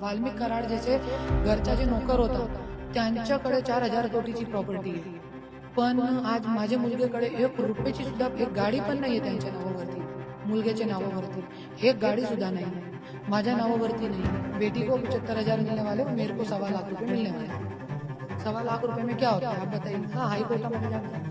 वाल्मिक कराड ज्याचे घरचा जे नोकर होता त्यांच्याकडे चार हजार कोटीची प्रॉपर्टी आहे पण आज माझ्या मुलगीकडे एक रुपयाची सुद्धा एक गाडी पण नाही आहे त्यांच्या नावावरती. मुलग्याच्या नावावरती. एक गाडी सुद्धा नाही. माझ्या नावावरती नाही. बेटी को पचहत्तर हजार मिलने वाले मेरे को सवा लाख रुपए मिलने वाले. सवा लाख रुपए में क्या होता है? आप बताइए। हाँ हाई कोर्टामध्ये जाणार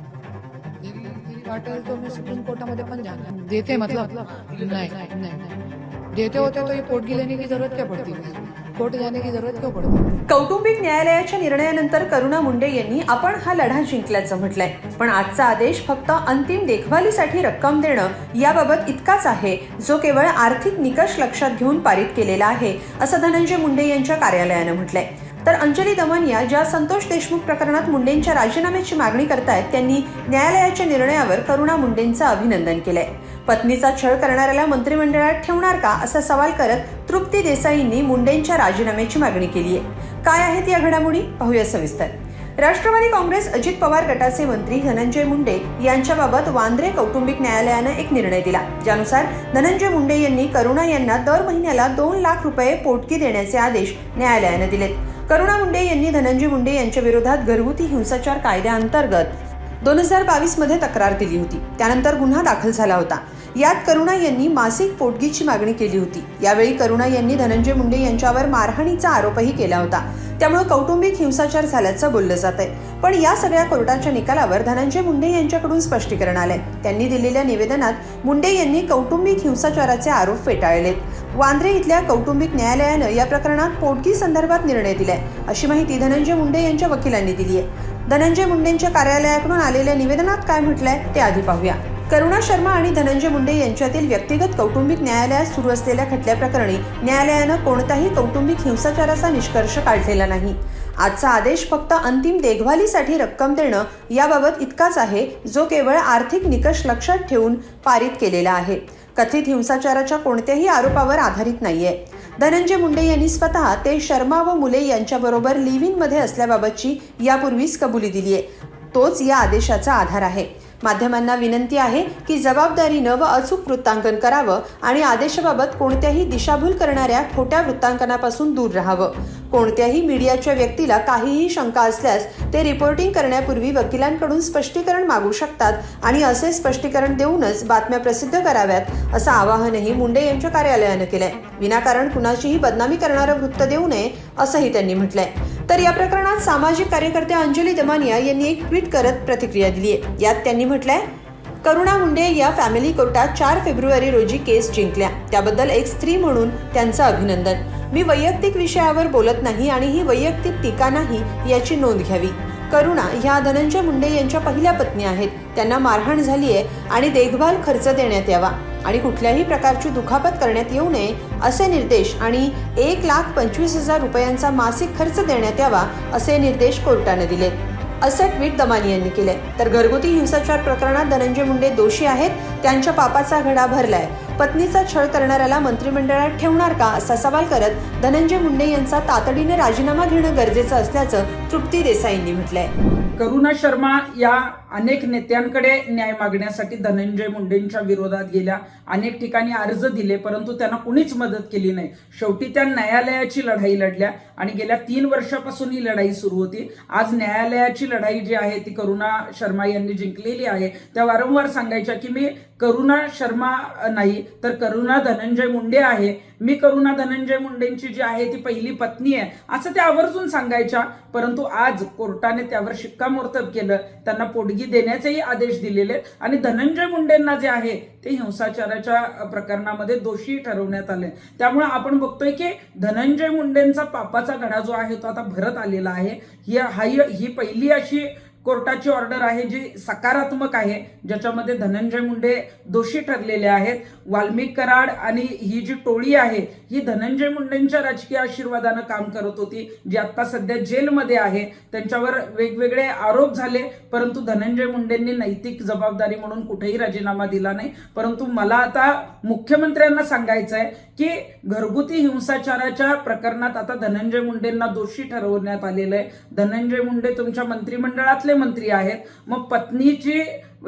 मेरी मेरी वाटेल तो मी सुप्रीम कोर्टामध्ये पण जाणार देते मतलब? नहीं नहीं। देते होते तो ये पोटगी लेने की जरूरत क्या पड़ती है? कोर्ट जाने की जरूरत क्यों पड़ती? कौटुंबिक न्यायालयाच्या निर्णयानंतर करुणा मुंडे यांनी आपण हा लढा जिंकल्याचं म्हटलंय. पण आजचा आदेश फक्त अंतिम देखभालीसाठी रक्कम देणं याबाबत इतकाच आहे जो केवळ आर्थिक निकष लक्षात घेऊन पारित केलेला आहे असं धनंजय मुंडे यांच्या कार्यालयानं म्हटलंय. तर अंजली दमनिया ज्या संतोष देशमुख प्रकरणात मुंडेंच्या राजीनाम्याची मागणी करतायत त्यांनी न्यायालयाच्या निर्णयावर करुणा मुंडेंचं अभिनंदन केलंय. पत्नीचा छळ करणाऱ्याला मंत्रिमंडळात ठेवणार का असा सवाल करत तृप्ती देसाईंनी मुंडेंच्या राजीनाम्याची मागणी केली आहे काय आहेत या घडामोडी? पाहूया सविस्तर. राष्ट्रवादी काँग्रेस अजित पवार गटाचे मंत्री धनंजय मुंडे यांच्याबाबत वांद्रे कौटुंबिक न्यायालयानं एक निर्णय दिला ज्यानुसार धनंजय मुंडे यांनी करुणा यांना दर महिन्याला दोन लाख रुपये पोटकी देण्याचे आदेश न्यायालयानं दिलेत. करुणा मुंडे यांनी धनंजय मुंडे यांच्या विरोधात घरगुती हिंसाचार कायद्याअंतर्गत दोन हजार बावीसमध्ये तक्रार दिली होती. त्यानंतर गुन्हा दाखल झाला होता. यात करुणा यांनी मासिक पोटगीची मागणी केली होती. यावेळी करुणा यांनी धनंजय मुंडे यांच्यावर मारहाणीचा आरोपही केला होता. त्यामुळे कौटुंबिक हिंसाचार झाल्याचं बोललं जात आहे पण या सगळ्या कोर्टाच्या निकालावर धनंजय मुंडे यांच्याकडून स्पष्टीकरण आलंय. त्यांनी दिलेल्या निवेदनात मुंडे यांनी कौटुंबिक हिंसाचाराचे आरोप फेटाळलेत वांद्रे इथल्या कौटुंबिक न्यायालयानं या प्रकरणात पोटगी संदर्भात निर्णय दिलाय अशी माहिती धनंजय मुंडे यांच्या वकिलांनी दिली आहे धनंजय मुंडेंच्या कार्यालयाकडून आलेल्या निवेदनात काय म्हटलंय ते आधी पाहूया. करुणा शर्मा आणि धनंजय मुंडे यांच्यातील व्यक्तिगत कौटुंबिक न्यायालयात सुरू असलेल्या खटल्याप्रकरणी न्यायालयानं कोणताही कौटुंबिक हिंसाचाराचा निष्कर्ष काढलेला नाही. आजचा आदेश फक्त अंतिम देखभालीसाठी रक्कम देणं याबाबत इतकाच आहे जो केवळ आर्थिक निकष लक्षात ठेवून पारित केलेला आहे. कथित हिंसाचाराच्या कोणत्याही आरोपावर आधारित नाहीये. धनंजय मुंडे यांनी स्वतः ते शर्मा व मुले यांच्याबरोबर लिव्ह इनमध्ये असल्याबाबतची यापूर्वीच कबुली दिली आहे तोच या आदेशाचा आधार आहे. माध्यमांना विनंती आहे की जबाबदारीनं व अचूक वृत्तांकन करावं आणि आदेशाबाबत कोणत्याही दिशाभूल करणाऱ्या खोट्या वृत्तांकनापासून दूर राहावं. कोणत्याही मीडियाच्या व्यक्तीला काहीही शंका असल्यास ते रिपोर्टिंग करण्यापूर्वी वकिलांकडून स्पष्टीकरण मागू शकतात आणि असे स्पष्टीकरण देऊनच बातम्या प्रसिद्ध कराव्यात असं आवाहनही मुंडे यांच्या कार्यालयानं केलंय. विनाकारण कुणाचीही बदनामी करणारं वृत्त देऊ नये असंही त्यांनी म्हटलंय. तर या प्रकरणात सामाजिक कार्यकर्त्या अंजली दमानिया यांनी एक ट्विट करत प्रतिक्रिया दिली आहे. यात त्यांनी म्हटलंय करुणा मुंडे या फॅमिली कोर्टात चार फेब्रुवारी रोजी केस जिंकल्या. त्याबद्दल एक स्त्री म्हणून त्यांचं अभिनंदन. मी वैयक्तिक विषयावर बोलत नाही आणि ही वैयक्तिक टीका नाही याची नोंद घ्यावी. करुणा ह्या धनंजय मुंडे यांच्या पहिल्या पत्नी आहेत. त्यांना मारहाण झाली आहे आणि देखभाल खर्च देण्यात यावा. आणि कुठल्याही प्रकारची दुखापत करण्यात येऊ नये असे निर्देश आणि एक लाख पंचवीस हजार रुपयांचा मासिक खर्च देण्यात यावा असे निर्देश कोर्टाने दिलेत. असं ट्विट दमानी यांनी केलंय. तर घरगुती हिंसाचार प्रकरणात धनंजय मुंडे दोषी आहेत त्यांच्या पापाचा घडा भरलाय. पत्नीचा छळ करणाऱ्याला मंत्रिमंडळात ठेवणार का असा सवाल करत धनंजय मुंडे यांचा तातडीने राजीनामा घेणं गरजेचं असल्याचं तृप्ती देसाईंनी म्हटलंय. करुणा शर्मा या अनेक नेत्यांकडे न्याय मागण्यासाठी धनंजय मुंडेंच्या विरोधात गेल्या. अनेक ठिकाणी अर्ज दिले परंतु त्यांना कुणीच मदत केली नाही. शेवटी त्या न्यायालयाची लढाई लढल्या आणि गेल्या तीन वर्षापासून ही लढाई सुरू होती. आज न्यायालयाची लढाई जी आहे ती करुणा शर्मा यांनी जिंकलेली आहे. त्या वारंवार सांगायच्या की मी करुणा शर्मा नाही तर करुणा धनंजय मुंडे आहे. मी करुणा धनंजय मुंडेंची जी आहे ती पहिली पत्नी आहे. असं त्या आवर्जून सांगायच्या परंतु आज कोर्टाने त्यावर शिक्कामोर्तब केलं. त्यांना पोटगी देण्याचेही आदेश दिलेले आणि धनंजय मुंडेंना जे आहे ते हिंसाचाराच्या प्रकरणामध्ये दोषी ठरवण्यात आले. त्यामुळे आपण बघतोय की धनंजय मुंडेंचा पापाचा घडा जो आहे तो आता भरत आलेला आहे. ही हाही ही पहिली अशी कोर्टाची ऑर्डर आहे जी सकारात्मक आहे ज्याच्यामध्ये धनंजय मुंडे दोषी ठरलेले आहेत. वाल्मिक कराड आणि ही जी टोळी आहे ही धनंजय मुंडेंच्या राजकीय आशीर्वादानं काम करत होती जी आता सध्या जेलमध्ये आहे. त्यांच्यावर वेगवेगळे आरोप झाले परंतु धनंजय मुंडेंनी नैतिक जबाबदारी म्हणून कुठेही राजीनामा दिला नाही. परंतु मला आता मुख्यमंत्र्यांना सांगायचं आहे की घरगुती हिंसाचाराच्या प्रकरणात आता धनंजय मुंडेंना दोषी ठरवण्यात आलेलं आहे धनंजय मुंडे तुमच्या मंत्रिमंडळातले मंत्री आहेत. मग पत्नीची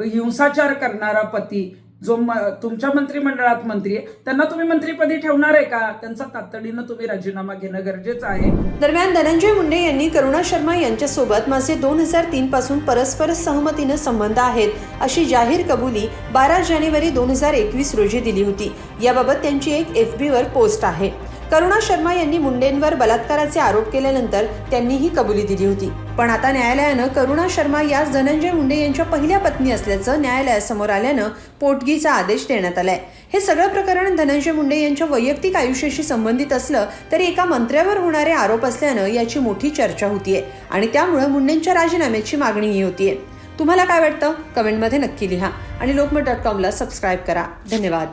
हिंसाचार करणारा पती जो म- तुमच्या मंत्रिमंडळात मंत्री आहे त्यांना तुम्ही मंत्रीपदी ठेवणार आहे का? त्यांचा तातडीनं तुम्ही राजीनामा घेणं गरजेचं आहे. दरम्यान धनंजय मुंडे यांनी करुणा शर्मा यांच्यासोबत माझे दोन हजार तीन पासून परस्पर सहमतीनं संबंध आहेत अशी जाहीर कबुली बारा जानेवारी दोन हजार एकवीस रोजी दिली होती. याबाबत त्यांची एक एफ बीवर पोस्ट आहे. करुणा शर्मा यांनी मुंडेंवर बलात्काराचे आरोप केल्यानंतर त्यांनी ही कबुली दिली होती. पण आता न्यायालयानं करुणा शर्मा याच धनंजय मुंडे यांच्या पहिल्या पत्नी असल्याचं न्यायालयासमोर आल्यानं पोटगीचा आदेश देण्यात आलाय. हे सगळं प्रकरण धनंजय मुंडे यांच्या वैयक्तिक आयुष्याशी संबंधित असलं तरी एका मंत्र्यावर होणारे आरोप असल्यानं याची मोठी चर्चा होतीये आणि त्यामुळे मुंडेंच्या राजीनाम्याची मागणीही होतीये. तुम्हाला काय वाटतं? कमेंटमध्ये नक्की लिहा आणि लोकमत डॉट कॉमला सबस्क्राईब करा. धन्यवाद.